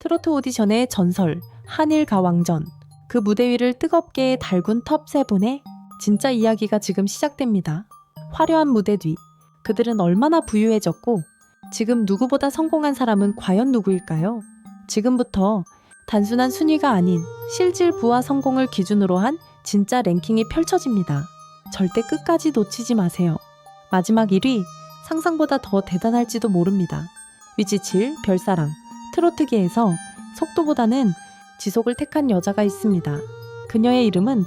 트로트 오디션의 전설 한일 가왕전 그 무대 위를 뜨겁게 달군 텁 세 분의 진짜 이야기가 지금 시작됩니다. 화려한 무대 뒤 그들은 얼마나 부유해졌고 지금 누구보다 성공한 사람은 과연 누구일까요? 지금부터 단순한 순위가 아닌 실질 부와 성공을 기준으로 한 진짜 랭킹이 펼쳐집니다. 절대 끝까지 놓치지 마세요. 마지막 1위 상상보다 더 대단할지도 모릅니다. 위치칠 별사랑 트로트계에서 속도보다는 지속을 택한 여자가 있습니다. 그녀의 이름은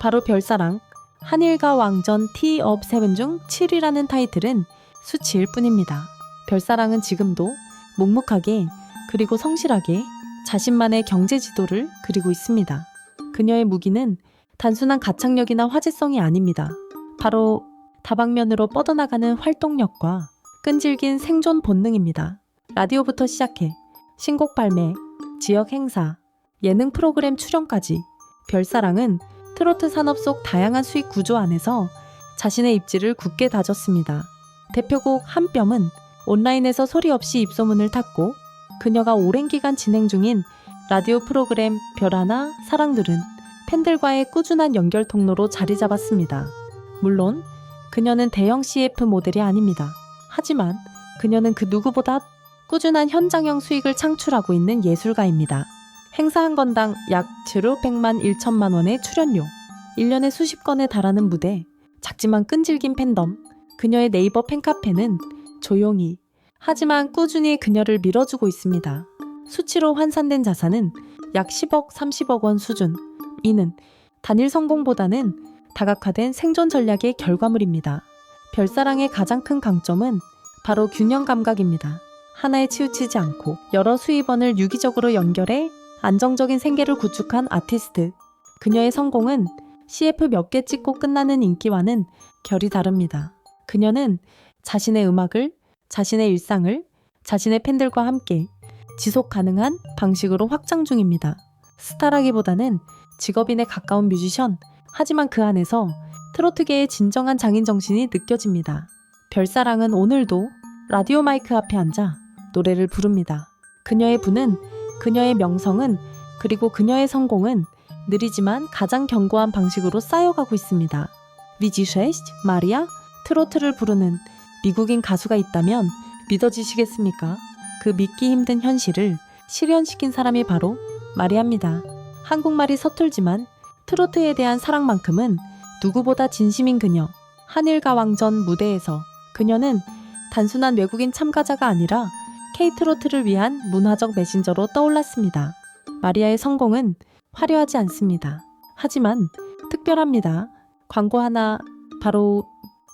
바로 별사랑 한일과 왕전 티업 세븐 중 7위라는 타이틀은 수치일 뿐입니다. 별사랑은 지금도 묵묵하게 그리고 성실하게 자신만의 경제 지도를 그리고 있습니다. 그녀의 무기는 단순한 가창력이나 화제성이 아닙니다. 바로 다방면으로 뻗어나가는 활동력과 끈질긴 생존 본능입니다. 라디오부터 시작해 신곡 발매, 지역 행사, 예능 프로그램 출연까지 별사랑은 트로트 산업 속 다양한 수익 구조 안에서 자신의 입지를 굳게 다졌습니다. 대표곡 한 뼘은 온라인에서 소리 없이 입소문을 탔고 그녀가 오랜 기간 진행 중인 라디오 프로그램 별하나 사랑들은 팬들과의 꾸준한 연결 통로로 자리 잡았습니다. 물론 그녀는 대형 CF 모델이 아닙니다. 하지만 그녀는 그 누구보다 꾸준한 현장형 수익을 창출하고 있는 예술가입니다. 행사 한 건당 약 제로 100만 1천만 원의 출연료, 1년에 수십 건에 달하는 무대, 작지만 끈질긴 팬덤, 그녀의 네이버 팬카페는 조용히 하지만 꾸준히 그녀를 밀어주고 있습니다. 수치로 환산된 자산은 약 10억, 30억 원 수준. 이는 단일 성공보다는 다각화된 생존 전략의 결과물입니다. 별사랑의 가장 큰 강점은 바로 균형 감각입니다. 하나에 치우치지 않고 여러 수입원을 유기적으로 연결해 안정적인 생계를 구축한 아티스트. 그녀의 성공은 CF 몇 개 찍고 끝나는 인기와는 결이 다릅니다. 그녀는 자신의 음악을, 자신의 일상을, 자신의 팬들과 함께 지속 가능한 방식으로 확장 중입니다. 스타라기보다는 직업인에 가까운 뮤지션, 하지만 그 안에서 트로트계의 진정한 장인 정신이 느껴집니다. 별사랑은 오늘도 라디오 마이크 앞에 앉아 노래를 부릅니다. 그녀의 부는, 그녀의 명성은, 그리고 그녀의 성공은 느리지만 가장 견고한 방식으로 쌓여가고 있습니다. 위지쉐이스 마리아 트로트를 부르는 미국인 가수가 있다면 믿어지시겠습니까? 그 믿기 힘든 현실을 실현시킨 사람이 바로 마리아입니다. 한국말이 서툴지만 트로트에 대한 사랑만큼은 누구보다 진심인 그녀. 한일가 왕전 무대에서 그녀는 단순한 외국인 참가자가 아니라 K-트로트를 위한 문화적 메신저로 떠올랐습니다. 마리아의 성공은 화려하지 않습니다. 하지만 특별합니다. 광고 하나 바로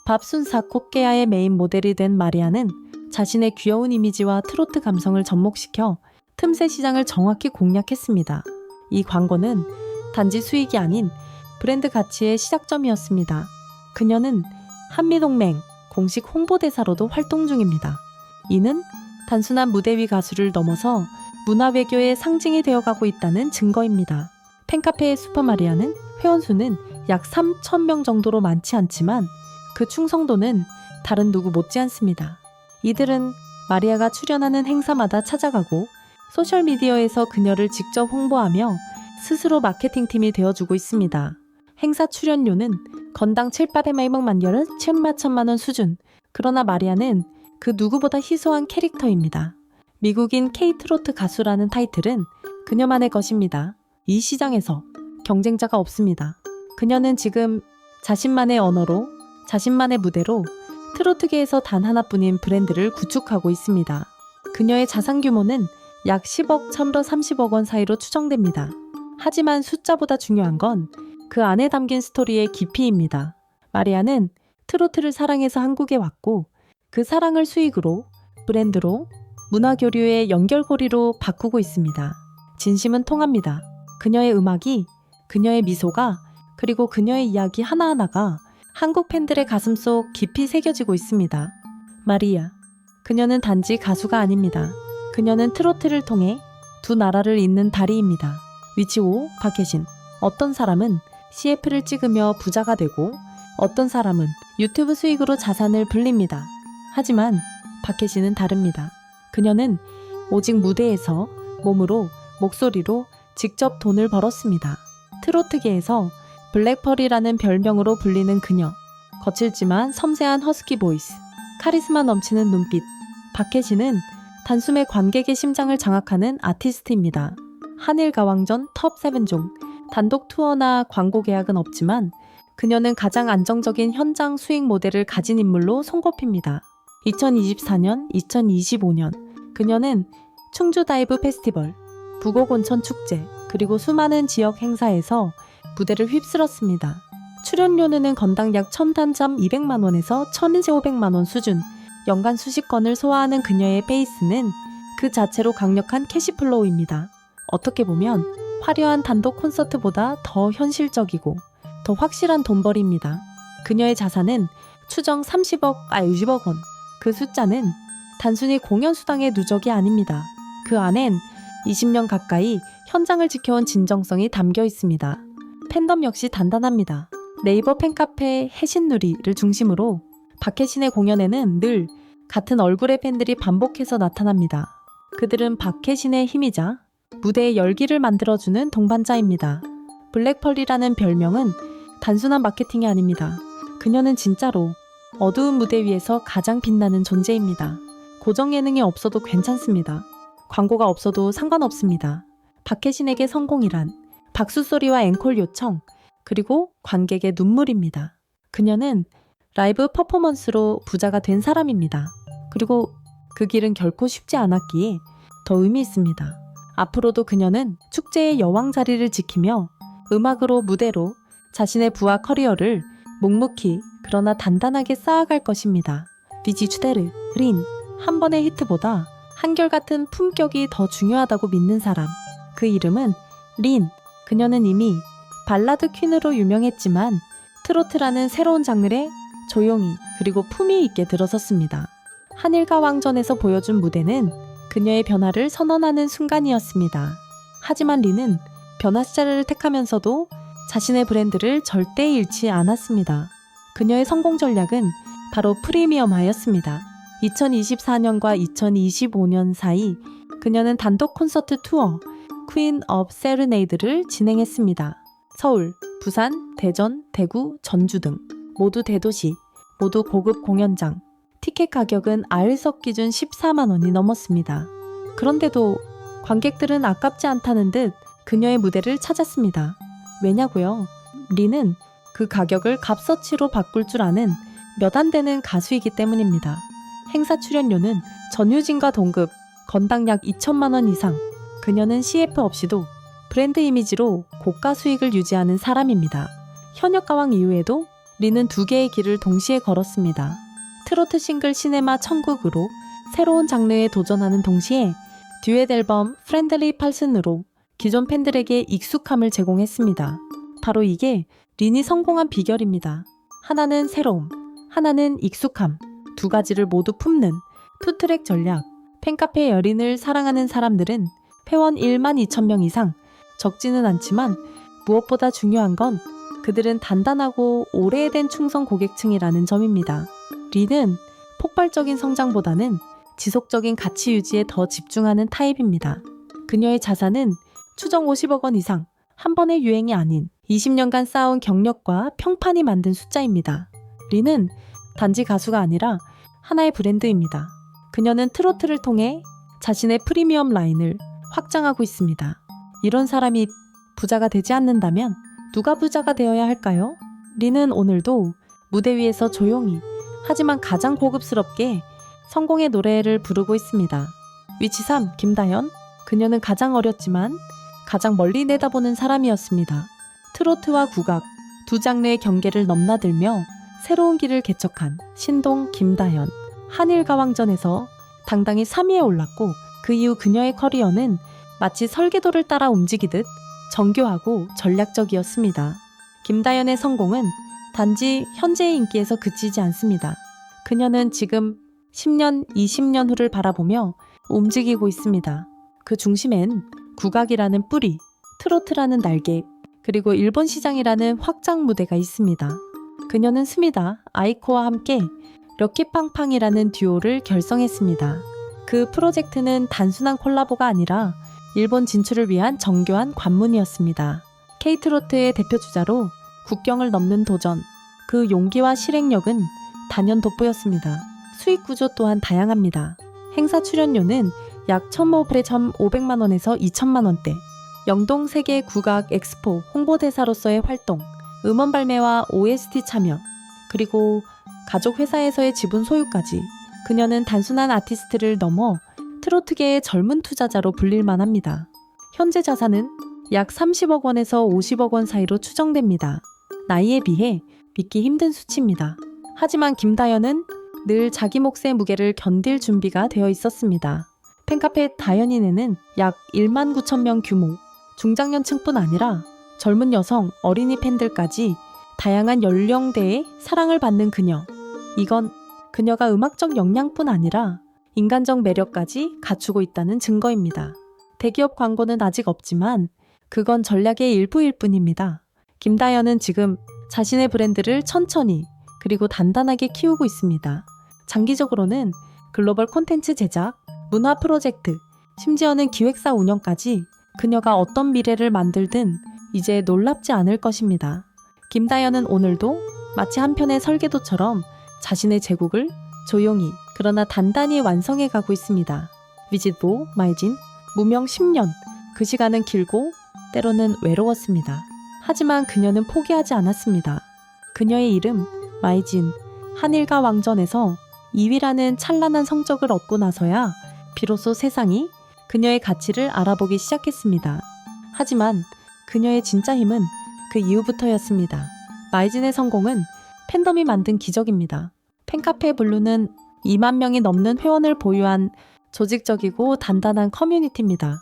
밥순사 코케아의 메인 모델이 된 마리아는 자신의 귀여운 이미지와 트로트 감성을 접목시켜 틈새 시장을 정확히 공략했습니다. 이 광고는 단지 수익이 아닌 브랜드 가치의 시작점이었습니다. 그녀는 한미동맹 공식 홍보대사로도 활동 중입니다. 이는 단순한 무대 위 가수를 넘어서 문화 외교의 상징이 되어가고 있다는 증거입니다. 팬카페의 슈퍼마리아는 회원 수는 약 3,000명 정도로 많지 않지만 그 충성도는 다른 누구 못지않습니다. 이들은 마리아가 출연하는 행사마다 찾아가고 소셜미디어에서 그녀를 직접 홍보하며 스스로 마케팅팀이 되어주고 있습니다. 행사 출연료는 건당 7, 800만 연은 7만 천만 원 수준. 그러나 마리아는 그 누구보다 희소한 캐릭터입니다. 미국인 K-트로트 가수라는 타이틀은 그녀만의 것입니다. 이 시장에서 경쟁자가 없습니다. 그녀는 지금 자신만의 언어로, 자신만의 무대로 트로트계에서 단 하나뿐인 브랜드를 구축하고 있습니다. 그녀의 자산 규모는 약 10억, 1,30억 원 사이로 추정됩니다. 하지만 숫자보다 중요한 건 그 안에 담긴 스토리의 깊이입니다. 마리아는 트로트를 사랑해서 한국에 왔고 그 사랑을 수익으로, 브랜드로, 문화 교류의 연결고리로 바꾸고 있습니다. 진심은 통합니다. 그녀의 음악이, 그녀의 미소가, 그리고 그녀의 이야기 하나하나가 한국 팬들의 가슴 속 깊이 새겨지고 있습니다. 마리아. 그녀는 단지 가수가 아닙니다. 그녀는 트로트를 통해 두 나라를 잇는 다리입니다. 위치 5, 박혜신. 어떤 사람은 CF를 찍으며 부자가 되고 어떤 사람은 유튜브 수익으로 자산을 불립니다. 하지만 박혜신은 다릅니다. 그녀는 오직 무대에서 몸으로, 목소리로 직접 돈을 벌었습니다. 트로트계에서 블랙펄이라는 별명으로 불리는 그녀. 거칠지만 섬세한 허스키 보이스, 카리스마 넘치는 눈빛. 박혜신은 단숨에 관객의 심장을 장악하는 아티스트입니다. 한일 가왕전 톱 7종, 단독 투어나 광고 계약은 없지만 그녀는 가장 안정적인 현장 수익 모델을 가진 인물로 손꼽힙니다. 2024년, 2025년 그녀는 충주 다이브 페스티벌, 온천 축제, 그리고 수많은 지역 행사에서 무대를 휩쓸었습니다. 출연료는 건당 약 1000단점 200만 원에서 1200만 원 수준, 연간 수십 건을 소화하는 그녀의 베이스는 그 자체로 강력한 캐시플로우입니다. 어떻게 보면 화려한 단독 콘서트보다 더 현실적이고 더 확실한 돈벌이입니다. 그녀의 자산은 추정 30억, 아 60억 원. 그 숫자는 단순히 공연 수당의 누적이 아닙니다. 그 안엔 20년 가까이 현장을 지켜온 진정성이 담겨 있습니다. 팬덤 역시 단단합니다. 네이버 팬카페 해신누리를 중심으로 박혜신의 공연에는 늘 같은 얼굴의 팬들이 반복해서 나타납니다. 그들은 박혜신의 힘이자 무대의 열기를 만들어주는 동반자입니다. 블랙펄이라는 별명은 단순한 마케팅이 아닙니다. 그녀는 진짜로 어두운 무대 위에서 가장 빛나는 존재입니다. 고정 예능이 없어도 괜찮습니다. 광고가 없어도 상관없습니다. 박혜신에게 성공이란 박수 소리와 앵콜 요청, 그리고 관객의 눈물입니다. 그녀는 라이브 퍼포먼스로 부자가 된 사람입니다. 그리고 그 길은 결코 쉽지 않았기에 더 의미 있습니다. 앞으로도 그녀는 축제의 여왕 자리를 지키며 음악으로 무대로 자신의 부와 커리어를 묵묵히 그러나 단단하게 쌓아갈 것입니다. 비지 추데르, 린, 한 번의 히트보다 한결같은 품격이 더 중요하다고 믿는 사람. 그 이름은 린. 그녀는 이미 발라드 퀸으로 유명했지만 트로트라는 새로운 장르에 조용히 그리고 품위 있게 들어섰습니다. 한일가 왕전에서 보여준 무대는 그녀의 변화를 선언하는 순간이었습니다. 하지만 리는 변화 스타일을 택하면서도 자신의 브랜드를 절대 잃지 않았습니다. 그녀의 성공 전략은 바로 프리미엄하였습니다. 2024년과 2025년 사이 그녀는 단독 콘서트 투어 퀸 업 세르네이드를 진행했습니다. 서울, 부산, 대전, 대구, 전주 등 모두 대도시, 모두 고급 공연장. 티켓 가격은 아일석 기준 14만 원이 넘었습니다. 그런데도 관객들은 아깝지 않다는 듯 그녀의 무대를 찾았습니다. 왜냐고요? 리는 그 가격을 값어치로 바꿀 줄 아는 몇 안 되는 가수이기 때문입니다. 행사 출연료는 전유진과 동급 건당 약 2천만 원 이상. 그녀는 CF 없이도 브랜드 이미지로 고가 수익을 유지하는 사람입니다. 현역 가왕 이후에도 리는 두 개의 길을 동시에 걸었습니다. 트로트 싱글 시네마 천국으로 새로운 장르에 도전하는 동시에 듀엣 앨범 프렌들리 팔슨으로 기존 팬들에게 익숙함을 제공했습니다. 바로 이게 린이 성공한 비결입니다. 하나는 새로움, 하나는 익숙함, 두 가지를 모두 품는 투트랙 전략. 팬카페 열인을 사랑하는 사람들은 회원 1만 2천 명 이상, 적지는 않지만 무엇보다 중요한 건 그들은 단단하고 오래된 충성 고객층이라는 점입니다. 린은 폭발적인 성장보다는 지속적인 가치 유지에 더 집중하는 타입입니다. 그녀의 자산은 추정 50억 원 이상, 한 번의 유행이 아닌 20년간 쌓아온 경력과 평판이 만든 숫자입니다. 린은 단지 가수가 아니라 하나의 브랜드입니다. 그녀는 트로트를 통해 자신의 프리미엄 라인을 확장하고 있습니다. 이런 사람이 부자가 되지 않는다면 누가 부자가 되어야 할까요? 리는 오늘도 무대 위에서 조용히 하지만 가장 고급스럽게 성공의 노래를 부르고 있습니다. 위치 3 김다현 그녀는 가장 어렸지만 가장 멀리 내다보는 사람이었습니다. 트로트와 국악 두 장르의 경계를 넘나들며 새로운 길을 개척한 신동 김다현 한일가왕전에서 당당히 3위에 올랐고 그 이후 그녀의 커리어는 마치 설계도를 따라 움직이듯 정교하고 전략적이었습니다. 김다연의 성공은 단지 현재의 인기에서 그치지 않습니다. 그녀는 지금 10년, 20년 후를 바라보며 움직이고 있습니다. 그 중심엔 국악이라는 뿌리, 트로트라는 날개, 그리고 일본 시장이라는 확장 무대가 있습니다. 그녀는 스미다, 아이코와 함께 럭키팡팡이라는 듀오를 결성했습니다. 그 프로젝트는 단순한 콜라보가 아니라 일본 진출을 위한 정교한 관문이었습니다. 케이트로트의 대표 주자로 국경을 넘는 도전, 그 용기와 실행력은 단연 돋보였습니다. 수익 구조 또한 다양합니다. 행사 출연료는 약 1,500만 원에서 2천만 원대. 영동 세계 국악 엑스포 홍보대사로서의 활동, 음원 발매와 OST 참여, 그리고 가족 회사에서의 지분 소유까지 그녀는 단순한 아티스트를 넘어 트로트계의 젊은 투자자로 불릴만 합니다. 현재 자산은 약 30억 원에서 50억 원 사이로 추정됩니다. 나이에 비해 믿기 힘든 수치입니다. 하지만 김다연은 늘 자기 몫의 무게를 견딜 준비가 되어 있었습니다. 팬카페 다연인에는 약 1만 9천 명 규모, 중장년층뿐 아니라 젊은 여성, 어린이 팬들까지 다양한 연령대의 사랑을 받는 그녀. 이건 그녀가 음악적 역량뿐 아니라 인간적 매력까지 갖추고 있다는 증거입니다. 대기업 광고는 아직 없지만 그건 전략의 일부일 뿐입니다. 김다연은 지금 자신의 브랜드를 천천히 그리고 단단하게 키우고 있습니다. 장기적으로는 글로벌 콘텐츠 제작, 문화 프로젝트, 심지어는 기획사 운영까지 그녀가 어떤 미래를 만들든 이제 놀랍지 않을 것입니다. 김다연은 오늘도 마치 한편의 설계도처럼 자신의 제국을 조용히 그러나 단단히 완성해 가고 있습니다. 위짓보, 마이진, 무명 10년. 그 시간은 길고 때로는 외로웠습니다. 하지만 그녀는 포기하지 않았습니다. 그녀의 이름 마이진 한일과 왕전에서 2위라는 찬란한 성적을 얻고 나서야 비로소 세상이 그녀의 가치를 알아보기 시작했습니다. 하지만 그녀의 진짜 힘은 그 이후부터였습니다. 마이진의 성공은 팬덤이 만든 기적입니다. 팬카페 블루는 2만 명이 넘는 회원을 보유한 조직적이고 단단한 커뮤니티입니다.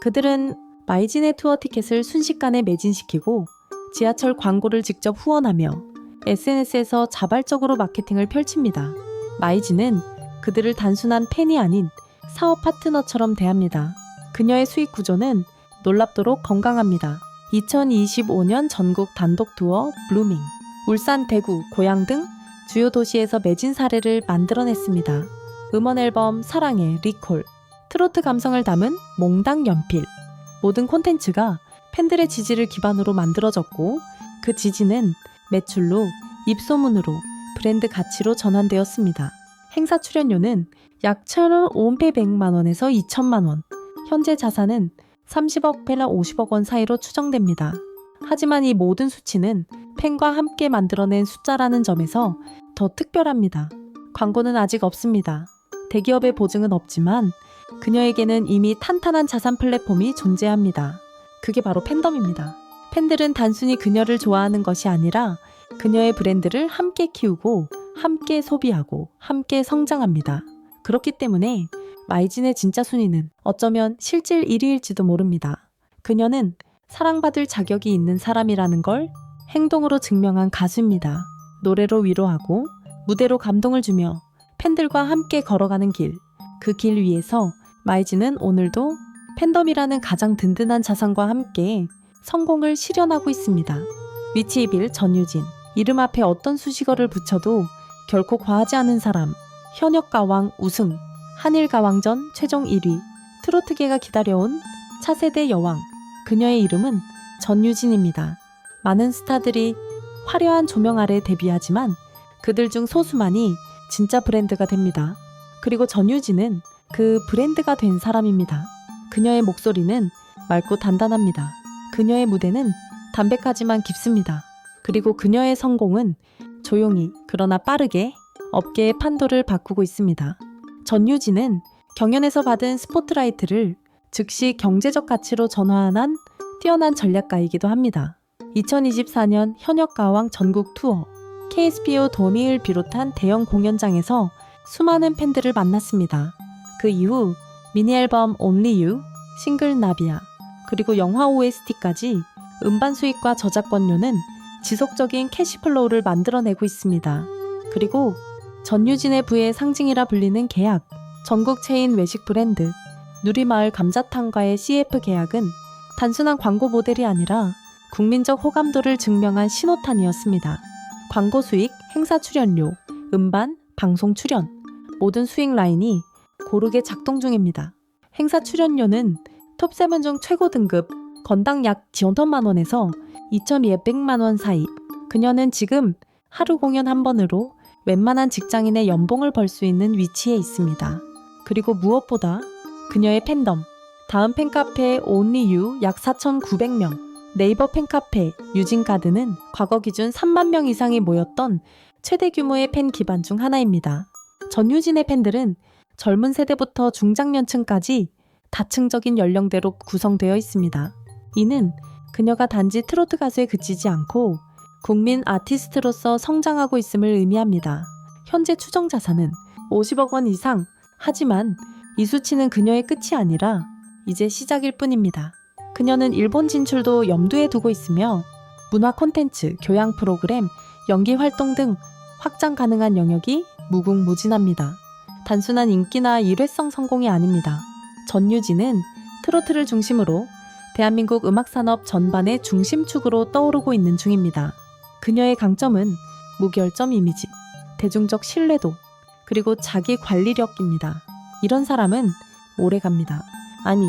그들은 마이진의 투어 티켓을 순식간에 매진시키고 지하철 광고를 직접 후원하며 SNS에서 자발적으로 마케팅을 펼칩니다. 마이진은 그들을 단순한 팬이 아닌 사업 파트너처럼 대합니다. 그녀의 수익 구조는 놀랍도록 건강합니다. 2025년 전국 단독 투어 블루밍, 울산, 대구, 고양 등 주요 도시에서 매진 사례를 만들어냈습니다. 음원 앨범 사랑의 리콜, 트로트 감성을 담은 몽당 연필. 모든 콘텐츠가 팬들의 지지를 기반으로 만들어졌고 그 지지는 매출로 입소문으로 브랜드 가치로 전환되었습니다. 행사 출연료는 약 1,500만 원에서 2천만 원. 현재 자산은 30억 페라 50억 원 사이로 추정됩니다. 하지만 이 모든 수치는 팬과 함께 만들어낸 숫자라는 점에서 더 특별합니다. 광고는 아직 없습니다. 대기업의 보증은 없지만 그녀에게는 이미 탄탄한 자산 플랫폼이 존재합니다. 그게 바로 팬덤입니다. 팬들은 단순히 그녀를 좋아하는 것이 아니라 그녀의 브랜드를 함께 키우고 함께 소비하고 함께 성장합니다. 그렇기 때문에 마이진의 진짜 순위는 어쩌면 실질 1위일지도 모릅니다. 그녀는 사랑받을 자격이 있는 사람이라는 걸 행동으로 증명한 가수입니다. 노래로 위로하고 무대로 감동을 주며 팬들과 함께 걸어가는 길. 그 길 위에서 마이진은 오늘도 팬덤이라는 가장 든든한 자산과 함께 성공을 실현하고 있습니다. 위치이빌 전유진. 이름 앞에 어떤 수식어를 붙여도 결코 과하지 않은 사람. 현역가왕 우승. 한일가왕전 최종 1위. 트로트계가 기다려온 차세대 여왕. 그녀의 이름은 전유진입니다. 많은 스타들이 화려한 조명 아래 데뷔하지만 그들 중 소수만이 진짜 브랜드가 됩니다. 그리고 전유진은 그 브랜드가 된 사람입니다. 그녀의 목소리는 맑고 단단합니다. 그녀의 무대는 담백하지만 깊습니다. 그리고 그녀의 성공은 조용히 그러나 빠르게 업계의 판도를 바꾸고 있습니다. 전유진은 경연에서 받은 스포트라이트를 즉시 경제적 가치로 전환한 뛰어난 전략가이기도 합니다. 2024년 현역가왕 전국 투어 KSPO 도미을 비롯한 대형 공연장에서 수많은 팬들을 만났습니다. 그 이후 미니 앨범 Only You, 싱글 나비야, 그리고 영화 OST까지 음반 수익과 저작권료는 지속적인 캐시플로우를 만들어내고 있습니다. 그리고 전유진의 부의 상징이라 불리는 계약, 전국 체인 외식 브랜드 누리마을 감자탕과의 CF 계약은 단순한 광고 모델이 아니라 국민적 호감도를 증명한 신호탄이었습니다. 광고 수익, 행사 출연료, 음반, 방송 출연 모든 수익 라인이 고르게 작동 중입니다. 행사 출연료는 톱7 중 최고 등급 건당 약 지원턴만 원에서 2,200만 원 사이. 그녀는 지금 하루 공연 한 번으로 웬만한 직장인의 연봉을 벌 수 있는 위치에 있습니다. 그리고 무엇보다 그녀의 팬덤. 다음 팬카페 온리유 약 4,900명. 네이버 팬카페 유진가드는 과거 기준 3만 명 이상이 모였던 최대 규모의 팬 기반 중 하나입니다. 전유진의 팬들은 젊은 세대부터 중장년층까지 다층적인 연령대로 구성되어 있습니다. 이는 그녀가 단지 트로트 가수에 그치지 않고 국민 아티스트로서 성장하고 있음을 의미합니다. 현재 추정 자산은 50억 원 이상. 하지만 이 수치는 그녀의 끝이 아니라 이제 시작일 뿐입니다. 그녀는 일본 진출도 염두에 두고 있으며 문화 콘텐츠, 교양 프로그램, 연기 활동 등 확장 가능한 영역이 무궁무진합니다. 단순한 인기나 일회성 성공이 아닙니다. 전유진은 트로트를 중심으로 대한민국 음악산업 전반의 중심축으로 떠오르고 있는 중입니다. 그녀의 강점은 무결점 이미지, 대중적 신뢰도, 그리고 자기 관리력입니다. 이런 사람은 오래 갑니다. 아니,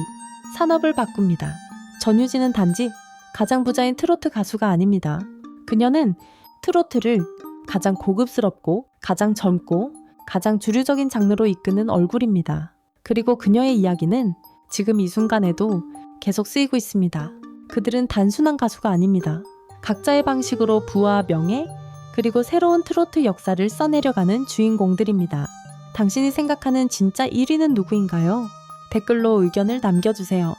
산업을 바꿉니다. 전유진은 단지 가장 부자인 트로트 가수가 아닙니다. 그녀는 트로트를 가장 고급스럽고 가장 젊고 가장 주류적인 장르로 이끄는 얼굴입니다. 그리고 그녀의 이야기는 지금 이 순간에도 계속 쓰이고 있습니다. 그들은 단순한 가수가 아닙니다. 각자의 방식으로 부와 명예, 그리고 새로운 트로트 역사를 써내려가는 주인공들입니다. 당신이 생각하는 진짜 1위는 누구인가요? 댓글로 의견을 남겨주세요.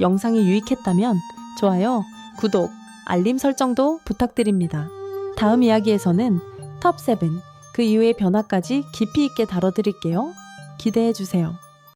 영상이 유익했다면 좋아요, 구독, 알림 설정도 부탁드립니다. 다음 이야기에서는 톱7, 그 이후의 변화까지 깊이 있게 다뤄드릴게요. 기대해주세요.